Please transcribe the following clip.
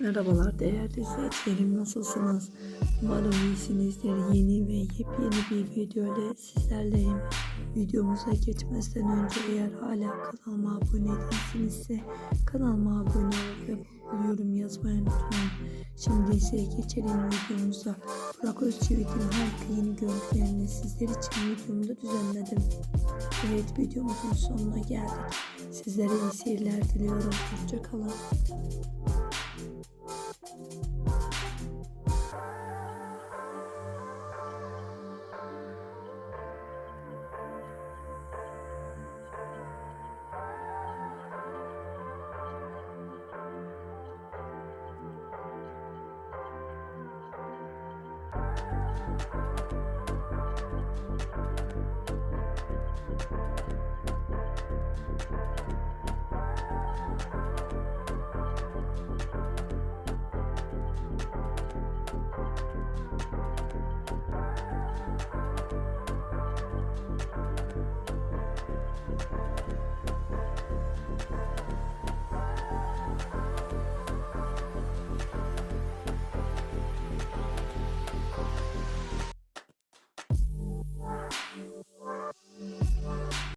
Merhabalar değerli izleyicilerim nasılsınız? Umarım iyisinizdir. Yeni ve yepyeni bir video ile sizlerleyim. Videomuza geçmezden önce eğer hala kanalıma abone değilsinizse kanalıma abone ol ve yorum yazmayı unutmayın. Şimdi ise geçelim videomuza. Burak Özçivit'in harika yeni görüntülerini sizler için videomda düzenledim. Evet videomuzun sonuna geldik. Sizlere iyi seyirler diliyorum. Hoşçakalın. Thank